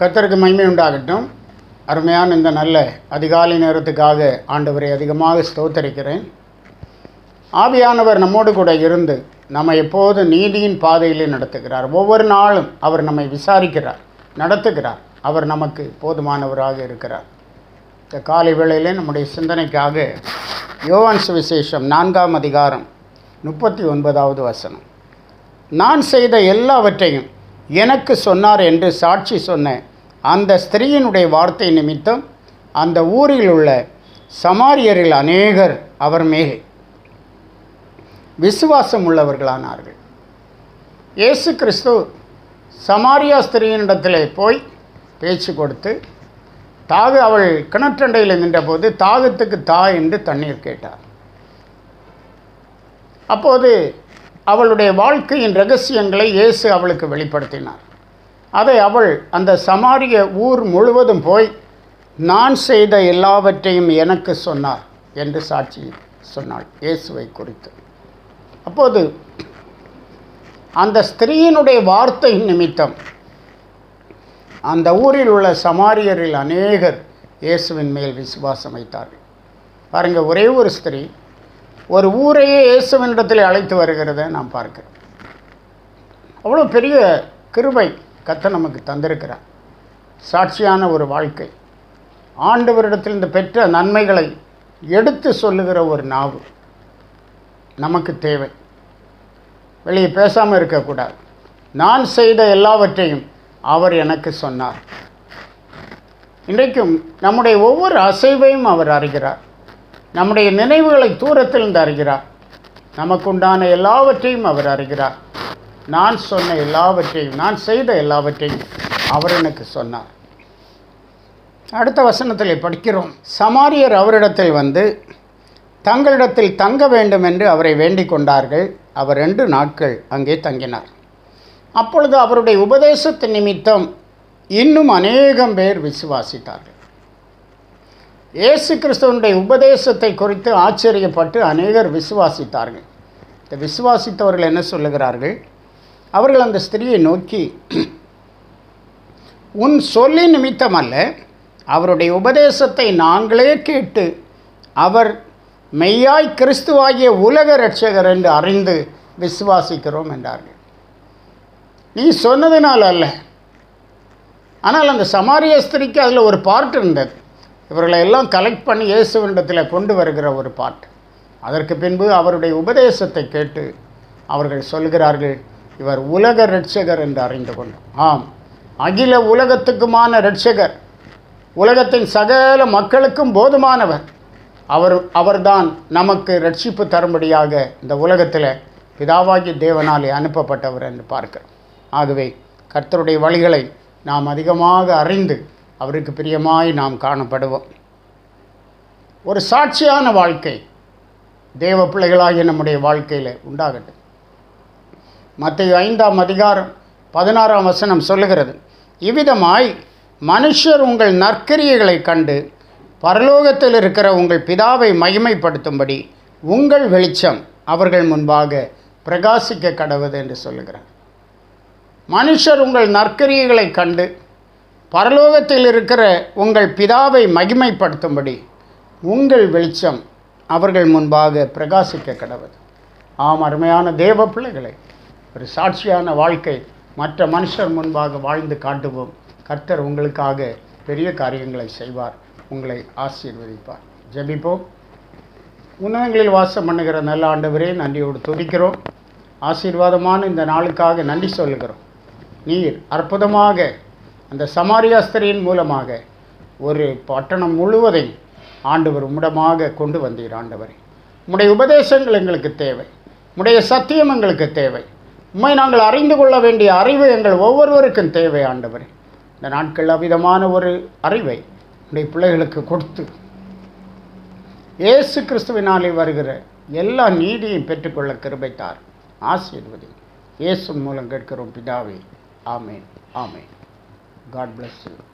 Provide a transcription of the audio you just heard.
கத்தருக்கு மகிமை உண்டாகட்டும். அருமையான இந்த நல்ல அதிகாலை நேரத்துக்காக ஆண்டவரை அதிகமாக ஸ்தோத்தரிக்கிறேன். ஆவியானவர் நம்மோடு கூட இருந்து நம்மை எப்போது நீதியின் பாதையிலே நடத்துகிறார். ஒவ்வொரு நாளும் அவர் நம்மை விசாரிக்கிறார் நடத்துகிறார். அவர் நமக்கு போதுமானவராக இருக்கிறார். இந்த காலை வேளையிலே நம்முடைய சிந்தனைக்காக யோவான் சுவிசேஷம் நான்காம் அதிகாரம் முப்பத்தி ஒன்பதாவது வசனம். நான் செய்த எல்லாவற்றையும் எனக்கு சொன்னார் என்று சாட்சி சொன்ன அந்த ஸ்திரீயினுடைய வார்த்தை நிமித்தம் அந்த ஊரில் உள்ள சமாரியரில் அநேகர் அவர் மேல் விசுவாசம் உள்ளவர்களானார்கள். இயேசு கிறிஸ்து சமாரியா ஸ்திரீயினிடத்தில் போய் பேச்சு கொடுத்து தாகு அவள் கிணற்றண்டையில் நின்றபோது தாகத்துக்கு தா என்று தண்ணீர் கேட்டார். அப்போது அவளுடைய வாழ்க்கையின் ரகசியங்களை இயேசு அவளுக்கு வெளிப்படுத்தினார். அதை அவள் அந்த சமாரிய ஊர் முழுவதும் போய் நான் செய்த எல்லாவற்றையும் எனக்கு சொன்னார் என்று சாட்சி சொன்னாள் இயேசுவை குறித்து. அப்போது அந்த ஸ்திரீயினுடைய வார்த்தை நிமித்தம் அந்த ஊரில் உள்ள சமாரியரில் அநேகர் இயேசுவின் மேல் விசுவாசம் வைத்தார்கள். பாருங்கள் ஒரே ஒரு ஸ்திரீ ஒரு ஊரையே இயேசுவனிடத்தில் அழைத்து வருகிறத நாம் பார்க்கிறேன் அவ்வளோ பெரிய கிருபை கத்த நமக்கு தந்திருக்கிறார். சாட்சியான ஒரு வாழ்க்கை. ஆண்டவரிடத்தில் இந்த பெற்ற நன்மைகளை எடுத்து சொல்லுகிற ஒரு நாவு நமக்கு தேவை. வெளியே பேசாமல் இருக்கக்கூடாது. நான் செய்த எல்லாவற்றையும் அவர் எனக்கு சொன்னார். இன்றைக்கும் நம்முடைய ஒவ்வொரு அசைவையும் அவர் அறிகிறார். நம்முடைய நினைவுகளை தூரத்தில் இருந்து அறிகிறார். நமக்குண்டான எல்லாவற்றையும் அவர் அறிகிறார். நான் சொன்ன எல்லாவற்றையும் நான் செய்த எல்லாவற்றையும் அவர் எனக்கு சொன்னார். அடுத்த வசனத்தில் படிக்கிறோம். சமாரியர் அவரிடத்தில் வந்து தங்களிடத்தில் தங்க வேண்டும் என்று அவரை வேண்டிக் கொண்டார்கள். அவர் ரெண்டு நாட்கள் அங்கே தங்கினார். அப்பொழுது அவருடைய உபதேசத்தின் நிமித்தம் இன்னும் அநேகம் பேர் விசுவாசித்தார்கள். இயேசு கிறிஸ்துவனுடைய உபதேசத்தை குறித்து ஆச்சரியப்பட்டு அநேகர் விசுவாசித்தார்கள். இந்த விசுவாசித்தவர்கள் என்ன சொல்லுகிறார்கள்? அவர்கள் அந்த ஸ்திரியை நோக்கி உன் சொல்லி நிமித்தம் அல்ல அவருடைய உபதேசத்தை நாங்களே கேட்டு அவர் மெய்யாய் கிறிஸ்துவாகிய உலக ரட்சகர் என்று அறிந்து விசுவாசிக்கிறோம் என்றார்கள். நீ சொன்னதினால் அல்ல. ஆனால் அந்த சமாரிய ஸ்திரிக்கு அதில் ஒரு பார்ட் இருந்தது. இவர்களை எல்லாம் கலெக்ட் பண்ணி இயேசுவனிடத்தில் கொண்டு வருகிற ஒரு பாட்டு. அதற்கு பின்பு அவருடைய உபதேசத்தை கேட்டு அவர்கள் சொல்கிறார்கள் இவர் உலக ரட்சகர் என்று அறிந்து கொண்டோம் ஆம் அகில உலகத்துக்குமான ரட்சகர் உலகத்தின் சகல மக்களுக்கும் போதுமானவர். அவர் அவர்தான் நமக்கு ரட்சிப்பு தரும்படியாக இந்த உலகத்தில் பிதாவாகி தேவனாலே அனுப்பப்பட்டவர் என்று பார்க்கிறோம். ஆகவே கர்த்தருடைய வழிகளை நாம் அதிகமாக அறிந்து அவருக்கு பிரியமாய் நாம் காணப்படுவோம். ஒரு சாட்சியான வாழ்க்கை தேவ பிள்ளைகளாகிய நம்முடைய வாழ்க்கையில் உண்டாகட்டும். மற்ற ஐந்தாம் அதிகாரம் பதினாறாம் வசனம் சொல்லுகிறது இவ்விதமாய் மனுஷர் உங்கள் நற்கிரியைகளை கண்டு பரலோகத்தில் இருக்கிற உங்கள் பிதாவை மகிமைப்படுத்தும்படி உங்கள் வெளிச்சம் அவர்கள் முன்பாக பிரகாசிக்க கடவுது என்று சொல்லுகிறார். மனுஷர் உங்கள் நற்கிரியைகளை கண்டு பரலோகத்தில் இருக்கிற உங்கள் பிதாவை மகிமைப்படுத்தும்படி உங்கள் வெளிச்சம் அவர்கள் முன்பாக பிரகாசிக்க கடவுது ஆம் அருமையான தேவ பிள்ளைகளை ஒரு சாட்சியான வாழ்க்கை மற்ற மனுஷர் முன்பாக வாழ்ந்து காட்டுவோம். கர்த்தர் உங்களுக்காக பெரிய காரியங்களை செய்வார் உங்களை ஆசீர்வதிப்பார். ஜபிப்போம். உன்னதங்களில் வாசம் பண்ணுகிற நல்ல ஆண்டவரே நன்றியோடு துதிக்கிறோம். ஆசீர்வாதமான இந்த நாளுக்காக நன்றி சொல்லுகிறோம். நீர் அற்புதமாக அந்த சமாரியாஸ்திரியின் மூலமாக ஒரு பட்டணம் முழுவதையும் ஆண்டவர் உம்மிடமாக கொண்டு வந்தீர் ஆண்டவர். உம்முடைய உபதேசங்கள் எங்களுக்கு தேவை. உம்முடைய சத்தியம் எங்களுக்கு தேவை. உண்மை நாங்கள் அறிந்து கொள்ள வேண்டிய அறிவு எங்கள் ஒவ்வொருவருக்கும் தேவை ஆண்டவர். இந்த நாட்கள் அவ்விதமான ஒரு அறிவை உடைய பிள்ளைகளுக்கு கொடுத்து இயேசு கிறிஸ்துவினாலே வருகிற எல்லா நீதியையும் பெற்றுக்கொள்ள கிருபைத்தார். ஆசீர்வதி இயேசு மூலம் கேட்கிறோம் பிதாவே. Amen. Amen. God bless you